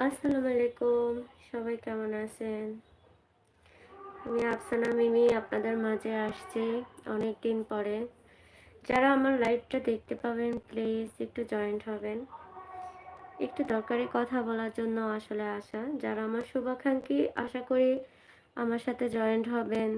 আসসালামু আলাইকুম। সবাই কেমন আছেন? আমি আফসানা মিমি আপনাদের মাঝে আসছি অনেক দিন পরে। যারা আমার লাইভটা দেখতে পাবেন প্লিজ একটু জয়েন্ট হবেন। একটু দরকারি কথা বলার জন্য আসলে আসা। যারা আমার শুভাকাঙ্ক্ষী, আশা করি আমার সাথে জয়েন্ট হবেন।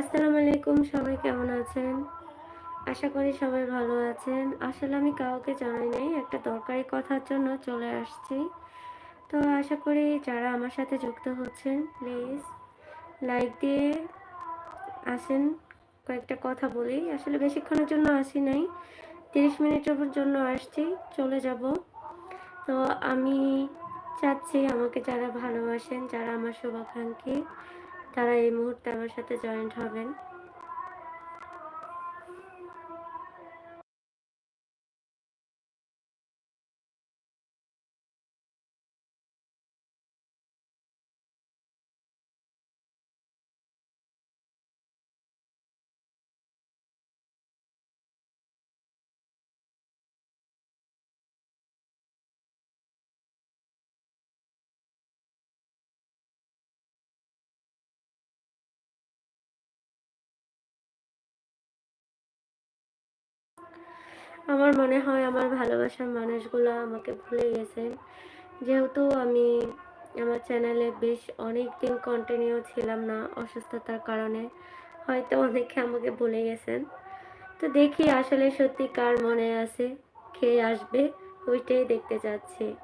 আসসালামু আলাইকুম, সবাই কেমন আছেন? আশা করি সবাই ভালো আছেন। আসলে আমি কাউকে জানাই নাই, একটা দরকারি কথার জন্য চলে আসছি। তো আশা করি যারা আমার সাথে যুক্ত হচ্ছেন প্লিজ লাইক দিয়ে আসেন, কয়েকটা কথা বলি। আসলে বেশিক্ষণের জন্য আসি নাই, তিরিশ মিনিটের জন্য আসছি, চলে যাব। তো আমি চাচ্ছি আমাকে যারা ভালোবাসেন, যারা আমার শুভাকাঙ্ক্ষী তারা এই মুহূর্তে আমার সাথে জয়েন্ট হবেন। আমার মনে হয় আমার ভালোবাসার মানুষগুলো আমাকে ভুলে গেছেন যেহেতু আমি আমার চ্যানেলে বেশ অনেক দিন কন্টিনিউ ছিলাম না অসুস্থতার কারণে, হয়তো অনেকে আমাকে ভুলে গেছেন। তো দেখি আসলে সত্যি কার মনে আছে খেয়ে আসবে, ওইটাই দেখতে যাচ্ছি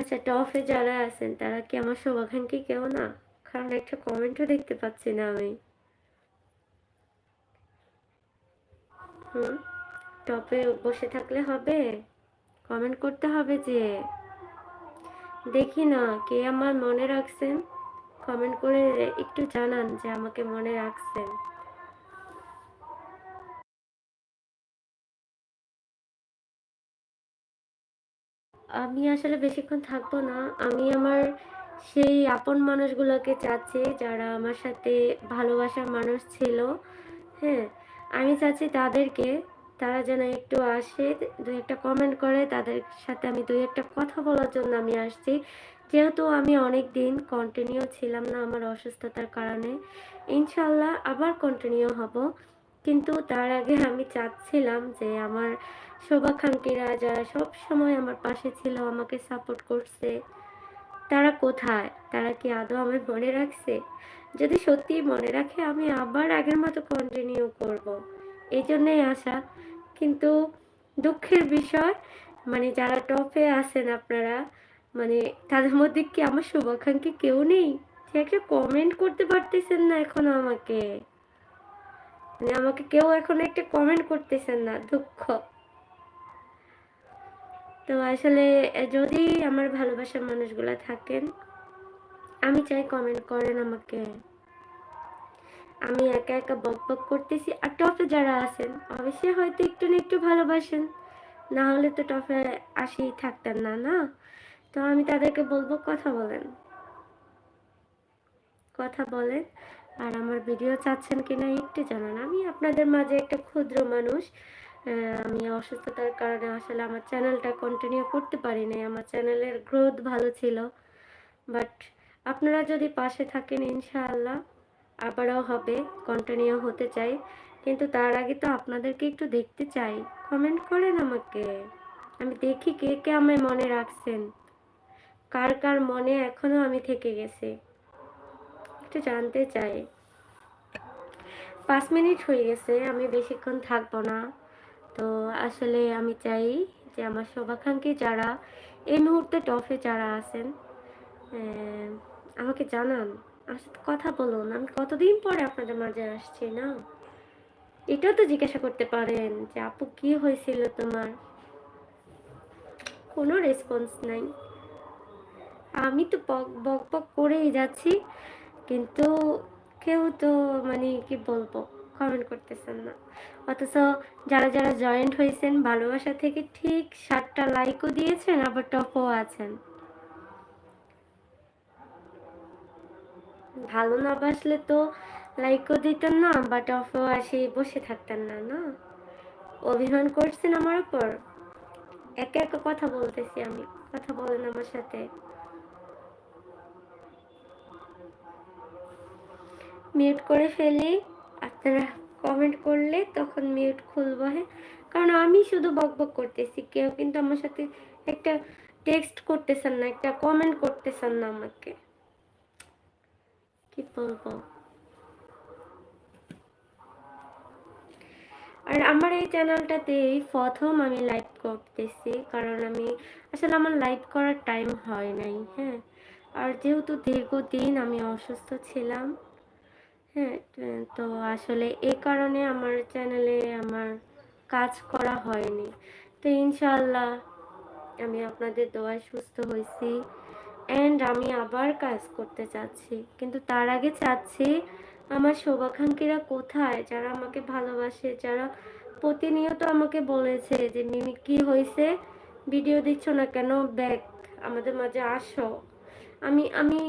আচ্ছা টপে যারা আছেন, তারা কি আমার শুভাকাঙ্ক্ষী কেউ না? কারণ একটা কমেন্টও দেখতে পাচ্ছি না আমি। হুম, টপে বসে থাকলে হবে? কমেন্ট করতে হবে যে, দেখি না কে আমার মনে রাখছেন। কমেন্ট করে একটু জানান যে আমাকে মনে রাখছেন। আমি আসলে বেশিক্ষণ থাকব না। আমি আমার সেই আপন মানুষগুলোকে চাচ্ছি যারা আমার সাথে ভালোবাসার মানুষ ছিল। হ্যাঁ আমি চাচ্ছি তাদেরকে, তারা যেন একটু আসে দু একটা কমেন্ট করে, তাদের সাথে আমি দুই একটা কথা বলার জন্য আমি আসছি। যেহেতু আমি অনেক দিন কন্টিনিউ ছিলাম না আমার অসুস্থতার কারণে। ইনশাল্লাহ আবার কন্টিনিউ হব। কিন্তু তার আগে আমি চাচ্ছিলাম যে আমার শুভাকাঙ্ক্ষীরা যারা সব সময় আমার পাশে ছিল, আমাকে সাপোর্ট করছে। তারা কোথায়? তারা কি আদৌ আমার মনে রাখছে? যদি সত্যি মনে রাখে, আমি আবার আগের মতো কন্টিনিউ করব। এই জন্যই আসা কিন্তু দুঃখের বিষয় মানে যারা টপে আছেন আপনারা মানে তাদের মধ্যে কি আমার শুভাকাঙ্ক্ষী কেউ নেই? যে একটা কমেন্ট করতে পারতেছেন না এখনও আমাকে। মানে আমাকে কেউ এখন একটা কমেন্ট করতেছেন না, দুঃখ। তো আসলে যদি আমার ভালোবাসার মানুষগুলো থাকেন, আমি চাই কমেন্ট করেন আমাকে। আমি একা একা বক বক করতেছি, আর টপে যারা আছেন, অবশ্যই হয়তো একটু না একটু ভালোবাসেন। না হলে তো টপে আসি থাকতেন না না? তো আমি তাদেরকে বলব, কথা বলেন। কথা বলেন, আর আমার ভিডিও চাচ্ছেন কিনা একটু জানান। আমি আপনাদের মাঝে একটা ক্ষুদ্র মানুষ আমি অসুস্থতার কারণে আসলে আমার চ্যানেলটা কন্টিনিউ করতে পারি নাই। আমার চ্যানেলের গ্রোথ ভালো ছিল। বাট আপনারা যদি পাশে থাকেন, ইনশাআল্লাহ আবারও হবে কন্টিনিউ হতে চাই। কিন্তু তার আগে তো আপনাদেরকে একটু দেখতে চাই। কমেন্ট করেন আমাকে। আমি দেখি কে কে আমায় মনে রাখছেন। কার কার মনে এখনও আমি থেকে গেছি। একটু জানতে চাই। পাঁচ মিনিট হয়ে গেছে, আমি বেশিক্ষণ থাকব না। তো আসলে আমি চাই যে আমার শোভাকাঙ্ক্ষী যারা এই মুহূর্তে টফে যারা আছেন আমাকে জানান। আমার সাথে কথা বলুন, আমি কতদিন পরে আপনাদের মাঝে আসছি, না? এটাও তো জিজ্ঞাসা করতে পারেন যে আপু, কি হয়েছিল তোমার? কোনো রেসপন্স নাই। আমি তো বক বক বক করেই যাচ্ছি, কিন্তু কেউ তো মানে কি বলব কমেন্ট করতেছেন না। অথচ যারা যারা জয়েন্ট হয়েছেন, ভালোবাসা থেকে ঠিক সাতটা লাইকও দিয়েছেন, আবার টপও আছেন। ভালো না বাসলে তো লাইকও দিতেন না বা টপও আসে, বসে থাকতেন না না? অভিমান করছেন আমার উপর? একে একে কথা বলতেছি আমি, কথা বলেন আমার সাথে। মিউট করে ফেলি, আপনারা কমেন্ট করলে তখন মিউট খুলবো হ্যাঁ? কারণ আমি শুধু বক বক করতেছি, কেউ কিন্তু আমার সাথে একটা টেক্সট করতেছেন না, একটা কমেন্ট করতেছেন না আমাকে। কি বলব? আর আমার এই চ্যানেলটাতে প্রথম আমি লাইভ করতেছি, কারণ আমি আসলে আমার লাইভ করার টাইম হয় নাই হ্যাঁ? আর যেহেতু দীর্ঘদিন আমি অসুস্থ ছিলাম হ্যাঁ তো আসলে এই কারণে আমার চ্যানেলে আমার কাজ করা হয়নি। তো ইনশাল্লাহ আমি আপনাদের দোয়ায় সুস্থ হয়েছি অ্যান্ড আমি আবার কাজ করতে চাচ্ছি। কিন্তু তার আগে চাচ্ছি আমার শোভাকাঙ্ক্ষীরা কোথায়? যারা আমাকে ভালোবাসে, যারা প্রতিনিয়ত আমাকে বলেছে যে, মিমি, কি হয়েছে? ভিডিও দিচ্ছ না কেন? ব্যাগ আমাদের মাঝে আসো। আমি আমি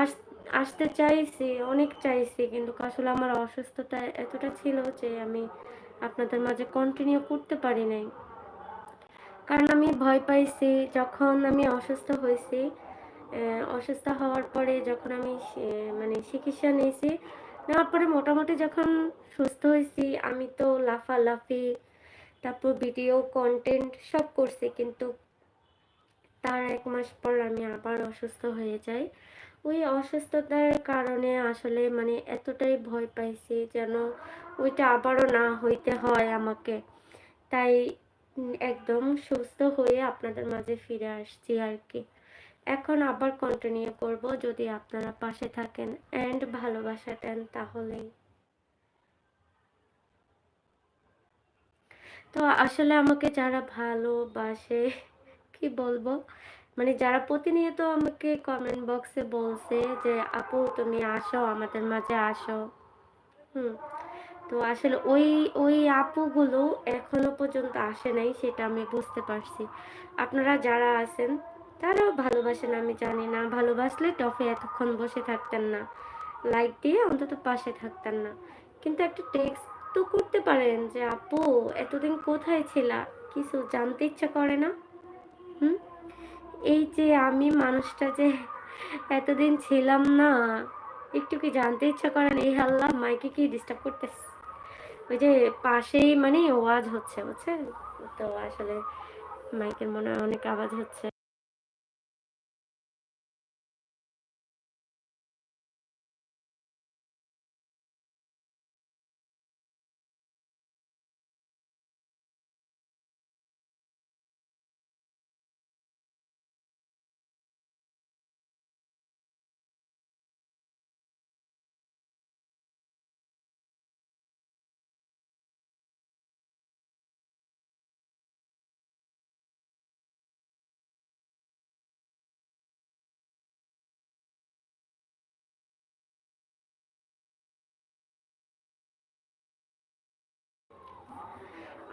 আস আসতে চাইছি, অনেক চাইছি, কিন্তু আসলে আমার অসুস্থতা এতটা ছিল যে আমি আপনাদের মাঝে কন্টিনিউ করতে পারি নাই। কারণ আমি ভয় পাইছি, যখন আমি অসুস্থ হয়েছি অসুস্থ হওয়ার পরে যখন আমি মানে চিকিৎসা নিয়েছি, নেওয়ার পরে মোটামুটি যখন সুস্থ হয়েছি, আমি তো লাফালাফি, তারপর ভিডিও কন্টেন্ট সব করছি, কিন্তু তার এক মাস পর আমি আবার অসুস্থ হয়ে যাই। ওই অসুস্থতার কারণে আসলে মানে এতটাই ভয় পাইছি যেন ওইটা আবারও না হইতে হয় আমাকে। তাই একদম সুস্থ হয়ে আপনাদের মাঝে ফিরে আসছি আর কি এখন আবার কন্টিনিউ করব যদি আপনারা পাশে থাকেন অ্যান্ড ভালোবাসা দেন তাহলেই। তো আসলে আমাকে যারা ভালোবাসে, কি বলব? মানে যারা প্রতিনিয়ত আমাকে কমেন্ট বক্সে বলছে যে, আপু, তুমি আসো, আমাদের মাঝে আসো। হুম, তো আসলে ওই ওই আপুগুলো এখনও পর্যন্ত আসে নাই, সেটা আমি বুঝতে পারছি। আপনারা যারা আছেন, তারাও ভালোবাসেন, আমি জানি না। ভালোবাসলে টফে এতক্ষণ বসে থাকতেন না। লাইক দিয়ে অন্তত পাশে থাকতেন না। কিন্তু একটা টেক্সট তো করতে পারেন যে, আপু, এতদিন কোথায় ছিলা? কিছু জানতে ইচ্ছা করে না? হুম? এই যে আমি মানুষটা যে এতদিন ছিলাম না, একটু কি জানতে ইচ্ছা করেন? এই হাল্লা মাইকে কি ডিস্টার্ব করতেছে? ওই যে পাশেই মানে ওয়াজ হচ্ছে, বুঝছেন? তো আসলে মাইকের মনে অনেক আওয়াজ হচ্ছে।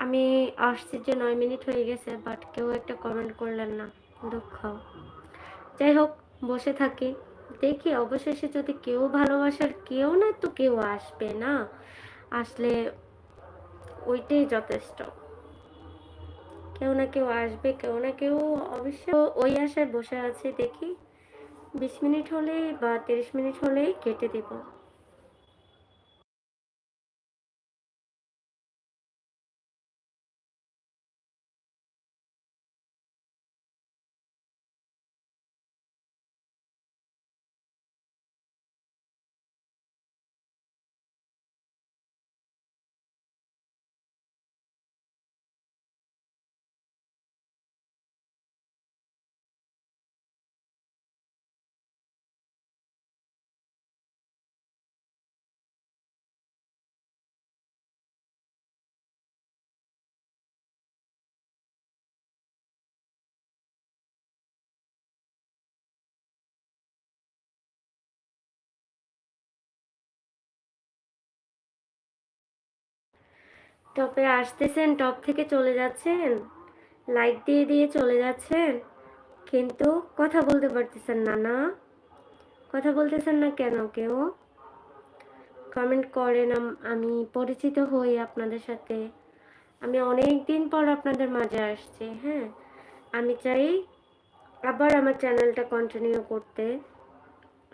আমি আসছি যে নয় মিনিট হয়ে গেছে বাট কেউ একটা কমেন্ট করলেন না, দুঃখ। যাই হোক, বসে থাকি। দেখি, অবশেষে যদি কেউ ভালোবাসার কেউ না, তো কেউ আসবে না। আসলে ওইটাই যথেষ্ট। কেউ না কেউ আসবে, কেউ না কেউ অবশ্য ওই আশায় বসে আছে। দেখি, বিশ মিনিট হলেই বা তিরিশ মিনিট হলেই কেটে দেবো। টপে আসতেছেন, টপ থেকে চলে যাচ্ছেন, লাইক দিয়ে দিয়ে চলে যাচ্ছেন, কিন্তু কথা বলতে পারতেছেন না না? কথা বলতেছেন না কেন কেউ? কমেন্ট করেন, আমি পরিচিত হই আপনাদের সাথে। আমি অনেক দিন পর আপনাদের মাঝে আসছি হ্যাঁ? আমি চাই আবার আমার চ্যানেলটা কন্টিনিউ করতে।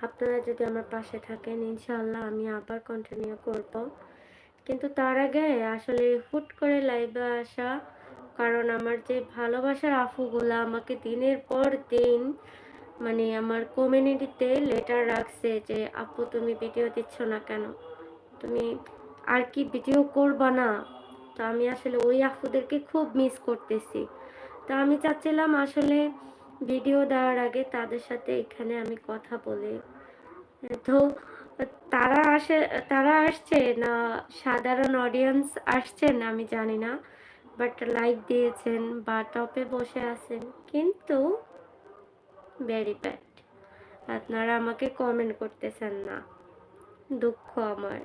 আপনারা যদি আমার পাশে থাকেন ইনশাল্লাহ আমি আবার কন্টিনিউ করব। কিন্তু তার আগে আসলে হুট করে লাইভে আসা, কারণ আমার যে ভালোবাসার আফুগুলো আমাকে দিনের পর দিন মানে আমার কমিউনিটিতে লেটার রাখছে যে, আপু, তুমি ভিডিও দিচ্ছ না কেন? তুমি আর কি ভিডিও করবা না? তো আমি আসলে ওই আফুদেরকে খুব মিস করতেছি। তো আমি চাচ্ছিলাম আসলে ভিডিও দেওয়ার আগে তাদের সাথে এখানে আমি কথা বলে। তো তারা আসে, তারা আসছে না, সাধারণ অডিয়েন্স আসছেন আমি জানি না। বাট লাইক দিয়েছেন, বা টপে বসে আছেন। কিন্তু ভেরি ব্যাড আপনারা আমাকে কমেন্ট করতেছেন না। দুঃখ আমার।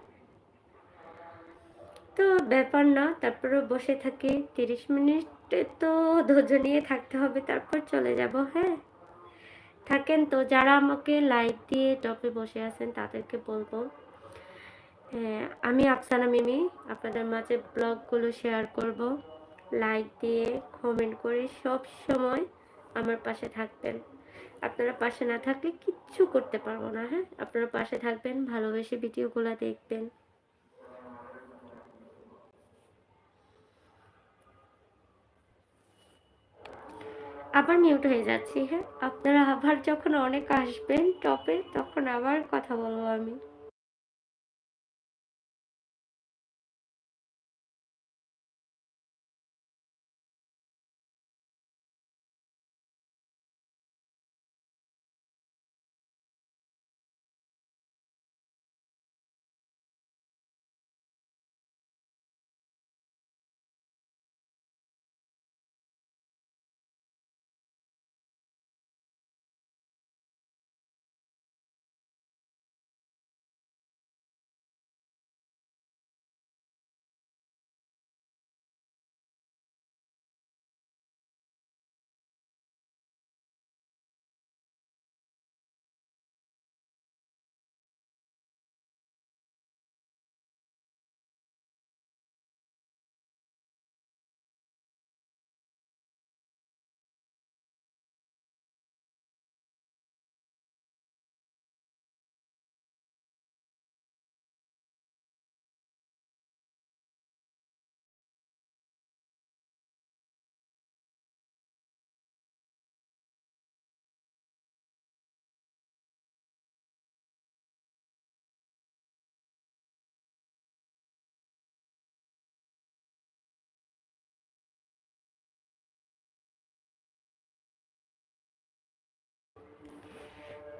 তো ব্যাপার না তারপরে বসে থাকি। তিরিশ মিনিট তো ধৈর্য নিয়ে থাকতে হবে, তারপর চলে যাব হ্যাঁ? থাকেন, তো যারা আমাকে লাইক দিয়ে টপে বসে আছেন, তাদেরকে বলব হ্যাঁ আমি আফসানা মিমি, আপনাদের মাঝে ব্লগগুলো শেয়ার করব। লাইক দিয়ে কমেন্ট করে সব সময় আমার পাশে থাকবেন। আপনারা পাশে না থাকলে কিচ্ছু করতে পারব না হ্যাঁ? আপনারা পাশে থাকবেন, ভালোবেসে ভিডিওগুলো দেখবেন। আবার মিউট হয়ে যাচ্ছি হ্যাঁ? আপনারা আবার যখন অনেক আসবেন টপে তখন আবার কথা বলব আমি।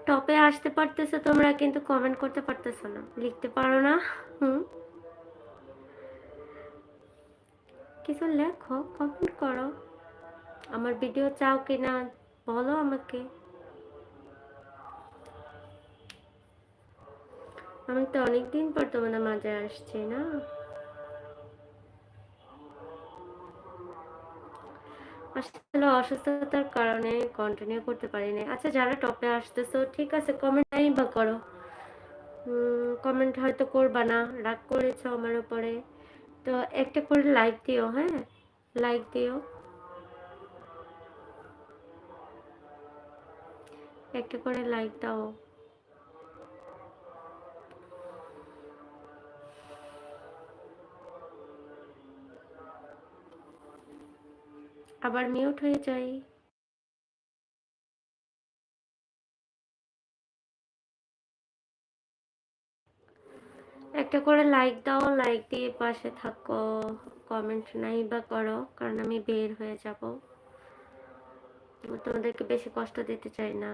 টপে আসতে পারতেছো তোমরা, কিন্তু কমেন্ট করতে পারতেছো না। লিখতে পারো না, হুম? কিছু লেখো কমেন্ট করো। আমার ভিডিও চাও কি না বলো আমাকে। আমি তো অনেকদিন পর তোমাদের মাঝে আসছি না। আসলে অসুস্থতার কারণে কন্টিনিউ করতে পারিনি। আচ্ছা যারা টপে আসতেছো, ঠিক আছে কমেন্ট নাই বা করো। কমেন্ট হয়তো করবা না, রাগ করেছ আমার উপরে। তো একটা করে লাইক দিও হ্যাঁ? লাইক দিও। একটা করে লাইক দাও। আবার মিউট হয়ে যাই। একটা করে লাইক দাও লাইক দিয়ে পাশে থাকো কমেন্ট নাই বা করো, কারণ আমি বের হয়ে যাব। তোমাদেরকে বেশি কষ্ট দিতে চাই না।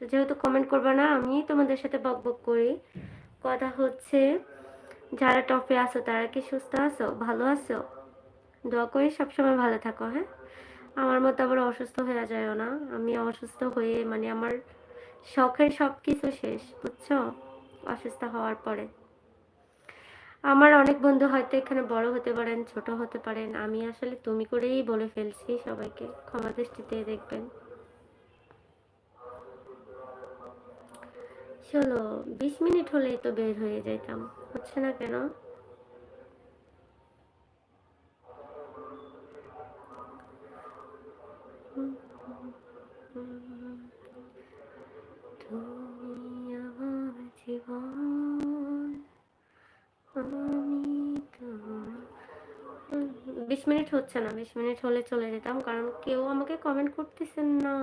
তো যেহেতু কমেন্ট করবে না, আমি তোমাদের সাথে বক বক করি। কথা হচ্ছে, যারা টপে আসো তারা কি সুস্থ আছো? ভালো আছো? দোয়া করি সবসময় ভালো থাকো হ্যাঁ? আমার মতো আবার অসুস্থ হয়ে যায়ও না। আমি অসুস্থ হয়ে মানে আমার শখের সব কিছু শেষ, বুঝছ? অসুস্থ হওয়ার পরে। আমার অনেক বন্ধু হয়তো এখানে বড় হতে পারেন, ছোট হতে পারেন। আমি আসলে তুমি করেই বলে ফেলছি সবাইকে। ক্ষমা দৃষ্টিতে দেখবেন। চলো, বিশ মিনিট হলেই তো বের হয়ে যাইতাম। হচ্ছে না কেন? আমি বিশ মিনিট হচ্ছে না, বিশ মিনিট হলে চলে যেতাম, কারণ কেউ আমাকে কমেন্ট করতেছেন না।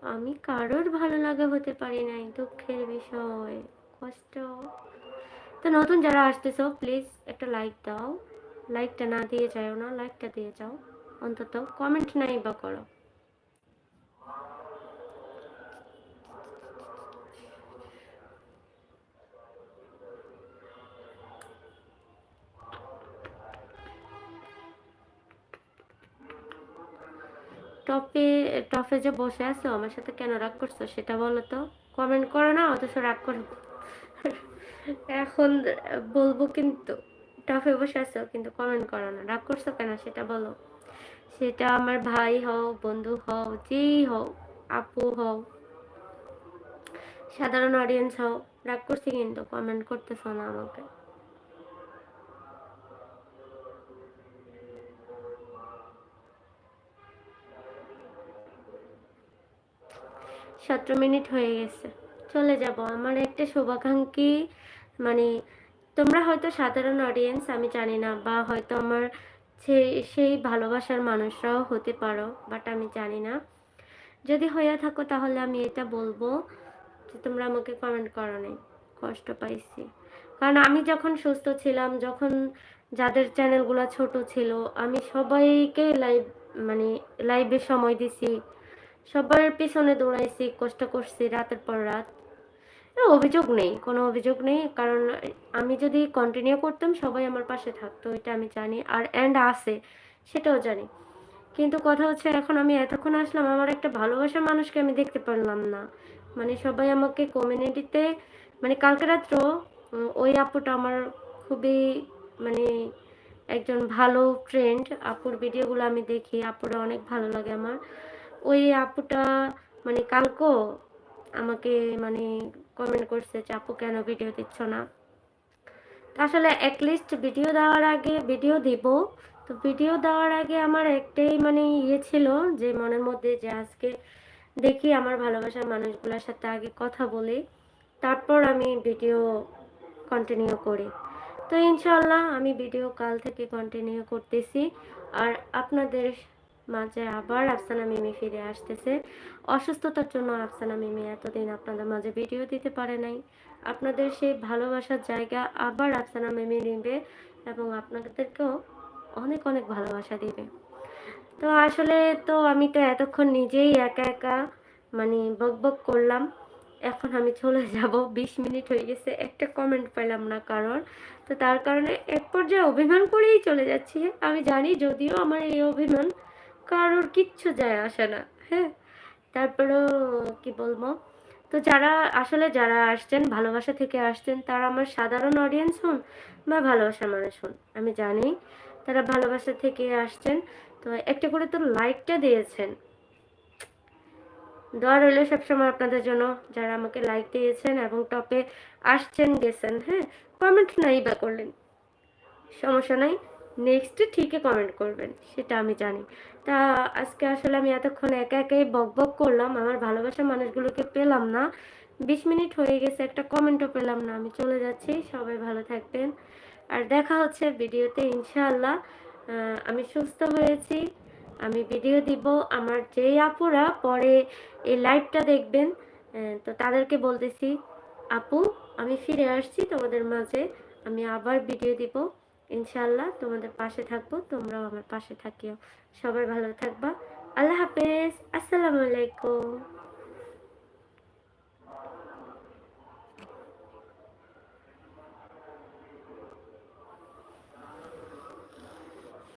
আমি কারোর ভালো লাগা হতে পারি নাই, দুঃখের বিষয়, কষ্ট। তো নতুন যারা আসতেছ প্লিজ একটা লাইক দাও। লাইকটা না দিয়ে যাও না লাইকটা দিয়ে যাও। অন্তত কমেন্ট নাই বা করো। টপে টপে যে বসে আছো, আমার সাথে কেন রাগ করছ সেটা বলো তো। কমেন্ট করো না, অথচ রাগ করো। এখন বলব কিন্তু, টপে বসে আছো, কিন্তু কমেন্ট করো না। রাগ করছ কেন সেটা বলো। সেটা আমার ভাই হও, বন্ধু হও, যেই হও, আপু হও, সাধারণ অডিয়েন্স হও, রাগ করছি কিন্তু কমেন্ট করতেছো না আমাকে। সতেরো মিনিট হয়ে গেছে, চলে যাব। আমার একটা শুভাকাঙ্ক্ষী মানে তোমরা হয়তো সাধারণ অডিয়েন্স আমি জানি না, বা হয়তো আমার সেই সেই ভালোবাসার মানুষরাও হতে পারো বাট আমি জানি না। যদি হয়ে থাকো তাহলে আমি এটা বলব যে তোমরা আমাকে কমেন্ট করো নাই, কষ্ট পাইছি। কারণ আমি যখন সুস্থ ছিলাম, যখন যাদের চ্যানেলগুলো ছোট ছিল, আমি সবাইকে লাইভ মানে লাইভে সময় দিছি। সবার পিছনে দৌড়াইছি, কষ্ট করছি রাতের পর রাত। অভিযোগ নেই, কোনো অভিযোগ নেই। কারণ আমি যদি কন্টিনিউ করতাম, সবাই আমার পাশে থাকতো, এটা আমি জানি। আর অ্যান্ড আছে, সেটাও জানি। কিন্তু কথা হচ্ছে, এখন আমি এতক্ষণ আসলাম, আমার একটা ভালোবাসার মানুষকে আমি দেখতে পারলাম না। মানে সবাই আমাকে কমিউনিটিতে মানে কালকে রাত্র ওই আপুটা আমার খুবই মানে একজন ভালো ফ্রেন্ড আপুর ভিডিওগুলো আমি দেখি, আপুরা অনেক ভালো লাগে আমার। ওই আপুটা মানে কালকো আমাকে মানে কমেন্ট করছে যে, আপু, কেন ভিডিও দিচ্ছ না? আসলে অ্যাটলিস্ট ভিডিও দেওয়ার আগে ভিডিও দিব। তো ভিডিও দেওয়ার আগে আমার একটাই মানে ইয়ে ছিল যে, মনের মধ্যে যে, আজকে দেখি আমার ভালোবাসার মানুষগুলোর সাথে আগে কথা বলি, তারপর আমি ভিডিও কন্টিনিউ করি। তো ইনশাল্লাহ আমি ভিডিও কাল থেকে কন্টিনিউ করতেছি। আর আপনাদের মাঝে আবার আফসানা মিমি ফিরে আসতেছে। অসুস্থতার জন্য আফসানা মিমি এতদিন আপনাদের মাঝে ভিডিও দিতে পারে নাই। আপনাদের সেই ভালোবাসার জায়গা আবার আফসানা মিমি নিবে এবং আপনাদেরকেও অনেক অনেক ভালোবাসা দিবে। তো আসলে তো আমি তো এতক্ষণ নিজেই একা একা মানে বক বক করলাম। এখন আমি চলে যাব। বিশ মিনিট হয়ে গেছে। একটা কমেন্ট পেলাম না কারণ তো তার কারণে এক পর্যায়ে অভিমান করেই চলে যাচ্ছি, আমি জানি যদিও আমার এই অভিমান কারোর কিচ্ছু যায় আসে না হ্যাঁ? তারপরেও কি বলব? তো যারা, আসলে যারা আসছেন, ভালোবাসা থেকে আসছেন, তারা আমার সাধারণ অডিয়েন্স হন বা ভালোবাসার মানুষ হন, আমি জানি তারা ভালোবাসা থেকে আসছেন। তো একটা করে তো লাইকটা দিয়েছেন। দোয়া রইল সবসময় আপনাদের জন্য, যারা আমাকে লাইক দিয়েছেন এবং টপে আসছেন, গেছেন হ্যাঁ? কমেন্ট নাই বা করলেন। সমস্যা নাই নেক্সট ঠিকই কমেন্ট করবেন, সেটা আমি জানি। তা আজকে আসলে আমি এতক্ষণ একা একাই বক বক করলাম, আমার ভালোবাসা মানুষগুলোকে পেলাম না। বিশ মিনিট হয়ে গেছে, একটা কমেন্টও পেলাম না, আমি চলে যাচ্ছি, সবাই ভালো থাকবেন। আর দেখা হচ্ছে ভিডিওতে ইনশাআল্লাহ। আমি সুস্থ হয়েছি, আমি ভিডিও দিব, আমার যেই আপুরা পরে এই লাইভটা দেখবেন তো তাদেরকে বলতেছি, আপু, আমি ফিরে আসছি তোমাদের মাঝে, আমি আবার ভিডিও দিব। ইনশাল্লাহ তোমাদের পাশে থাকব, তোমরাও আমার পাশে থাকিও। সবাই ভালো থাকবা। আল্লাহ হাফেজ। আসসালামু আলাইকুম।